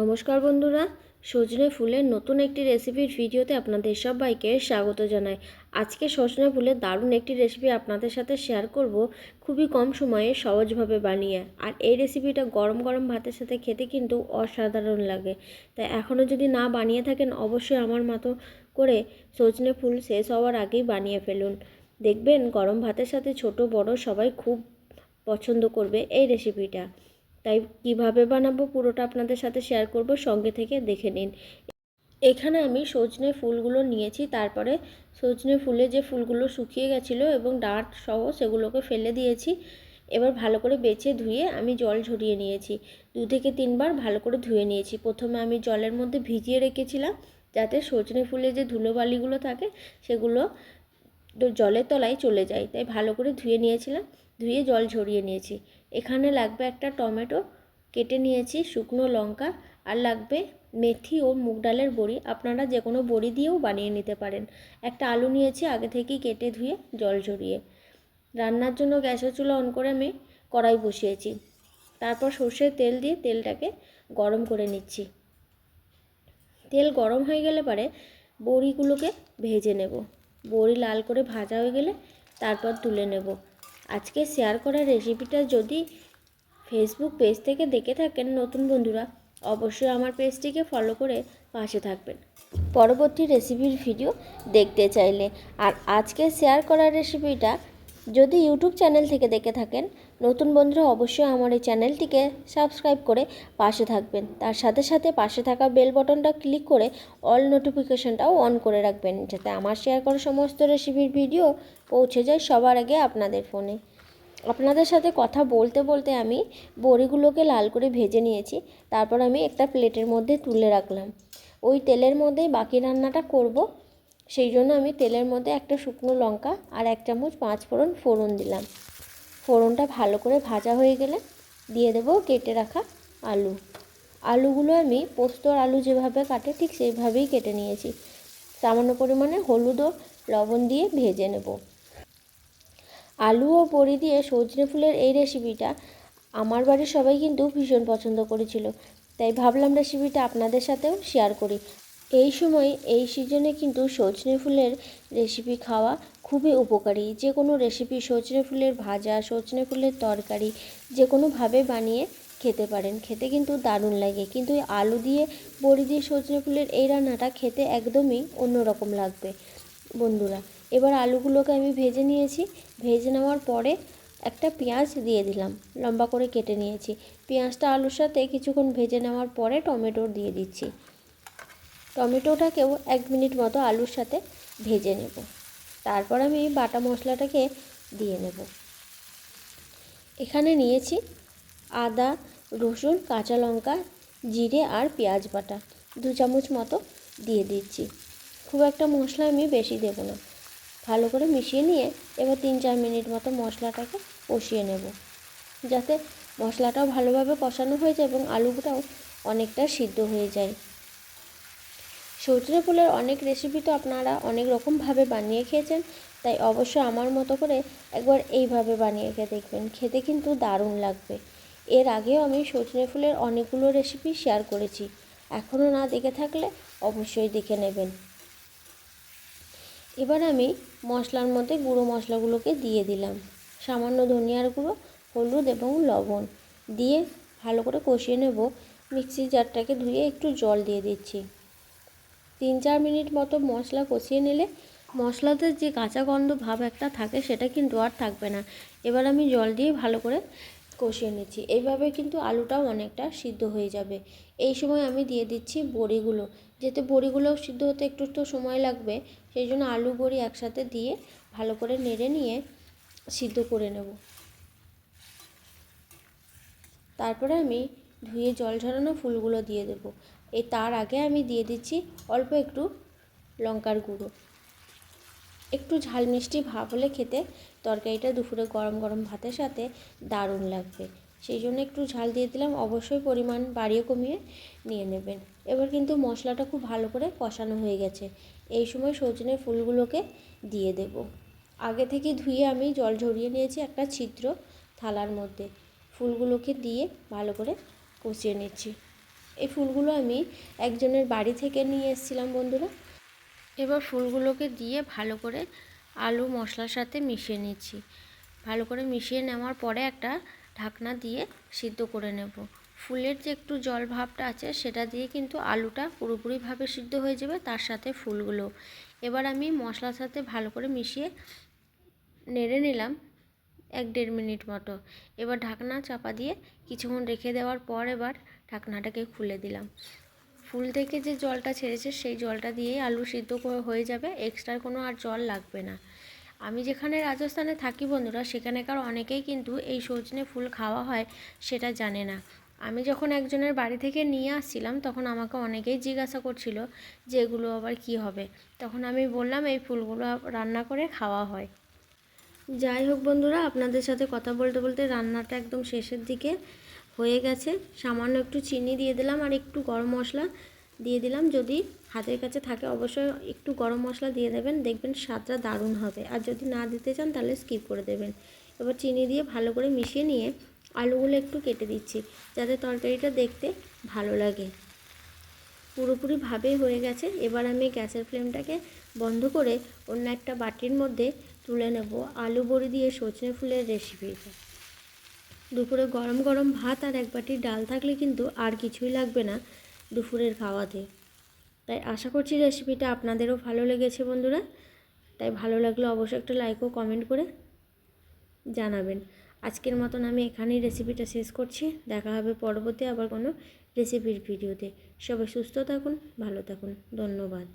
নমস্কার বন্ধুরা, সজনে ফুলের নতুন একটি রেসিপির ভিডিওতে আপনাদের সবাইকে স্বাগত জানাই। আজকে সজনে ফুলের দারুণ একটি রেসিপি আপনাদের সাথে শেয়ার করব, খুবই কম সময়ে সহজভাবে বানিয়ে। আর এই রেসিপিটা গরম গরম ভাতের সাথে খেতে কিন্তু অসাধারণ লাগে। তাই এখনও যদি না বানিয়ে থাকেন, অবশ্যই আমার মতো করে সজনে ফুল শেষ হওয়ার আগেই বানিয়ে ফেলুন। দেখবেন গরম ভাতের সাথে ছোট, বড় সবাই খুব পছন্দ করবে এই রেসিপিটা তাই কীভাবে বানাবো পুরোটা আপনাদের সাথে শেয়ার করব, সঙ্গে থেকে দেখে নিন। এখানে আমি সজনে ফুলগুলো নিয়েছি, তারপরে সজনে ফুলে যে ফুলগুলো শুকিয়ে গেছিল এবং ডাঁট সহ সেগুলোকে ফেলে দিয়েছি, এবার ভালো করে বেছে ধুয়ে আমি জল ঝরিয়ে নিয়েছি। দু থেকে তিনবার ভালো করে ধুয়ে নিয়েছি। প্রথমে আমি জলের মধ্যে ভিজিয়ে রেখেছিলাম, যাতে সজনে ফুলে যে ধুলোবালিগুলো থাকে, সেগুলো জলের তলায় চলে যায় তাই ভালো করে ধুয়ে নিয়েছিলাম, ধুয়ে জল ঝরিয়ে নিয়েছি। এখানে লাগবে একটা টমেটো, কেটে নিয়েছি শুকনো লঙ্কা আর লাগবে মেথি ও মুগ ডালের বড়ি। আপনারা যে কোনো বড়ি দিয়েও বানিয়ে নিতে পারেন। একটা আলু নিয়েছি আগে থেকেই কেটে ধুয়ে জল ঝরিয়ে। রান্নার জন্য গ্যাসের চুলা অন করে আমি কড়াই বসিয়েছি। তারপর সর্ষের তেল দিয়ে তেলটাকে গরম করে নিচ্ছি। তেল গরম হয়ে গেলে পরে বড়িগুলোকে ভেজে নেব। বড়ি লাল করে ভাজা হয়ে গেলে তারপর তুলে নেব। আজকে শেয়ার করা রেসিপিটা যদি ফেসবুক পেজ থেকে দেখে থাকেন নতুন বন্ধুরা, অবশ্যই আমার পেজটিকে ফলো করে পাশে থাকবেন। পরবর্তী রেসিপির ভিডিও দেখতে চাইলে। আর আজকে শেয়ার করা রেসিপিটা যদি ইউটিউব চ্যানেল থেকে দেখে থাকেন নতুন বন্ধুরা অবশ্যই আমার এই চ্যানেলটিকে সাবস্ক্রাইব করে পাশে থাকবেন। তার সাথে সাথে পাশে থাকা বেল বটনটা ক্লিক করে অল নোটিফিকেশানটাও অন করে রাখবেন, যাতে আমার শেয়ার করা সমস্ত রেসিপির ভিডিও পৌঁছে যায় সবার আগে আপনাদের ফোনে। আপনাদের সাথে কথা বলতে বলতে আমি বড়িগুলোকে লাল করে ভেজে নিয়েছি, তারপর আমি একটা প্লেটের মধ্যে তুলে রাখলাম। ওই তেলের মধ্যেই বাকি রান্নাটা করব, সেই জন্য আমি তেলের মধ্যে একটা শুকনো লঙ্কা আর এক চামচ পাঁচ ফোড়ন ফোড়ন দিলাম। ফোড়নটা ভালো করে ভাজা হয়ে গেলে দিয়ে দেবো কেটে রাখা আলু। আলুগুলো আমি পোস্তর আলু যেভাবে কাটে ঠিক সেইভাবেই কেটে নিয়েছি। সামান্য পরিমাণে হলুদ ও লবণ দিয়ে ভেজে নেব। আলু ও বড়ি দিয়ে সজনে ফুলের এই রেসিপিটা আমার বাড়ির সবাই কিন্তু ভীষণ পছন্দ করেছিল। তাই ভাবলাম রেসিপিটা আপনাদের সাথেও শেয়ার করি। এই সময় এই সিজনে কিন্তু সজনে ফুলের রেসিপি খাওয়া খুবই উপকারী। যে কোনো রেসিপি সজনে ফুলের ভাজা, সজনে ফুলের তরকারি যে কোনোভাবে বানিয়ে খেতে পারেন। খেতে কিন্তু দারুণ লাগে। কিন্তু আলু দিয়ে, বড়ি দিয়ে সজনে ফুলের এই রান্নাটা খেতে একদমই অন্যরকম লাগবে। বন্ধুরা, এবার আলুগুলোকে আমি ভেজে নিয়েছি। ভেজে নেওয়ার পরে একটা পেঁয়াজ দিয়ে দিলাম, লম্বা করে কেটে নিয়েছি। পেঁয়াজটা আলুর সাথে কিছুক্ষণ ভেজে নেওয়ার পরে টমেটো দিয়ে দিচ্ছি। টমেটোটাকেও এক মিনিট মতো আলুর সাথে ভেজে নেব। তারপর আমি বাটা মশলাটাকে দিয়ে নেব। এখানে নিয়েছি আদা, রসুন, কাঁচা লঙ্কা, জিরে আর পেঁয়াজ বাটা। দু চামচ মতো দিয়ে দিচ্ছি। খুব একটা মশলা আমি বেশি দেবো না। ভালো করে মিশিয়ে নিয়ে এবার তিন চার মিনিট মতো মশলাটাকে কষিয়ে নেব। যাতে মশলাটাও ভালোভাবে কষানো হয়ে যায় এবং আলুটাও অনেকটা সিদ্ধ হয়ে যায়। সজনে ফুলের অনেক রেসিপি তো আপনারা অনেক রকমভাবে বানিয়ে খেয়েছেন, তাই অবশ্যই আমার মতো করে একবার এইভাবে বানিয়ে খেয়ে দেখবেন, খেতে কিন্তু দারুণ লাগবে। এর আগেও আমি সজনে ফুলের অনেকগুলো রেসিপি শেয়ার করেছি এখনও না দেখে থাকলে অবশ্যই দেখে নেবেন। এবার আমি মশলার মধ্যে গুঁড়ো মশলাগুলোকে দিয়ে দিলাম, সামান্য ধনিয়ার গুঁড়ো, হলুদ এবং লবণ দিয়ে ভালো করে কষিয়ে নেব, মিক্সি জারটাকে ধুয়ে একটু জল দিয়ে দিচ্ছি। তিন চার মিনিট মতো মশলা কষিয়ে নিলে মশলাতে যে কাঁচা গন্ধ ভাব একটা থাকে সেটা কিন্তু আর থাকবে না। এবার আমি জল দিয়ে ভালো করে কষিয়ে নিচ্ছি। এইভাবে কিন্তু আলুটাও অনেকটা সিদ্ধ হয়ে যাবে। এই সময় আমি দিয়ে দিচ্ছি বড়িগুলো। যেতে বড়িগুলোও সিদ্ধ হতে একটু তো সময় লাগবে, সেই জন্য আলু বড়ি একসাথে দিয়ে ভালো করে নেড়ে নিয়ে সিদ্ধ করে নেব। তারপরে আমি ধুয়ে জল ঝরানো ফুলগুলো দিয়ে দেব। এই তার আগে আমি দিয়ে দিচ্ছি অল্প একটু লঙ্কার গুঁড়ো। একটু ঝাল মিষ্টি ভাব হলে খেতে তরকারিটা দুপুরে গরম গরম ভাতের সাথে দারুণ লাগবে। সেই জন্য একটু ঝাল দিয়ে দিলাম, অবশ্যই পরিমাণ বাড়িয়ে কমিয়ে নিয়ে নেবেন। এবার কিন্তু মশলাটা খুব ভালো করে কষানো হয়ে গেছে। এই সময় সজনে ফুলগুলোকে দিয়ে দেব। আগে থেকে ধুয়ে আমি জল ঝরিয়ে নিয়েছি একটা ছিদ্র থালার মধ্যে। ফুলগুলোকে দিয়ে ভালো করে কষিয়ে নিচ্ছি। এই ফুলগুলো আমি একজনের বাড়ি থেকে নিয়ে এসেছিলাম, বন্ধুরা। এবার ফুলগুলোকে দিয়ে ভালো করে আলু, মশলার সাথে মিশিয়ে নিচ্ছি। ভালো করে মিশিয়ে নেওয়ার পরে একটা ঢাকনা দিয়ে সিদ্ধ করে নেব। ফুলের যে একটু জল ভাবটা আছে, সেটা দিয়ে কিন্তু আলুটা পুরোপুরিভাবে সিদ্ধ হয়ে যাবে, তার সাথে ফুলগুলো। এবার আমি মশলার সাথে ভালো করে মিশিয়ে নেড়ে নিলাম এক দেড় মিনিট মতো। এবার ঢাকনা চাপা দিয়ে কিছুক্ষণ রেখে দেওয়ার পর এবার ঢাকনাটাকে খুলে দিলাম। ফুল থেকে যে জলটা ছেড়েছে সেই জলটা দিয়েই আলু সিদ্ধ হয়ে যাবে। এক্সট্রা কোনো আর জল লাগবে না। আমি যেখানে রাজস্থানে থাকি বন্ধুরা সেখানেকার অনেকেই কিন্তু এই সজনে ফুল খাওয়া হয় সেটা জানে না। আমি যখন একজনের বাড়ি থেকে নিয়ে আসছিলাম, তখন আমাকে অনেকেই জিজ্ঞাসা করছিল যে এগুলো আবার কি হবে। তখন আমি বললাম, এই ফুলগুলো রান্না করে খাওয়া হয়। যাই হোক বন্ধুরা, আপনাদের সাথে কথা বলতে বলতে রান্নাটা একদম শেষের দিকে হয়ে গেছে। সামান্য একটু চিনি দিয়ে দিলাম আর একটু গরম মশলা দিয়ে দিলাম। যদি হাতের কাছে থাকে অবশ্যই একটু গরম মশলা দিয়ে দেবেন। দেখবেন স্বাদটা দারুণ হবে। আর যদি না দিতে চান তাহলে স্কিপ করে দেবেন। এবার চিনি দিয়ে ভালো করে মিশিয়ে নিয়ে আলুগুলো একটু কেটে দিচ্ছি, যাতে তরকারিটা দেখতে ভালো লাগে। পুরোপুরিভাবেই হয়ে গেছে। এবার আমি গ্যাসের ফ্লেমটাকে বন্ধ করে অন্য একটা বাটির মধ্যে তুলে নেব। আলু বড়ি দিয়ে সজনে ফুলের রেসিপিটা দুপুরে গরম গরম ভাত আর এক বাটি ডাল থাকলে কিন্তু আর কিছুই লাগবে না দুপুরের খাওয়াতে। তাই আশা করছি রেসিপিটা আপনাদেরও ভালো লেগেছে বন্ধুরা। তাই ভালো লাগলে অবশ্যই একটা লাইক ও কমেন্ট করে জানাবেন। আজকের মতন আমি এখানেই রেসিপিটা শেষ করছি। দেখা হবে পরবর্তী আবার কোনো রেসিপির ভিডিওতে। সবাই সুস্থ থাকুন, ভালো থাকুন। ধন্যবাদ।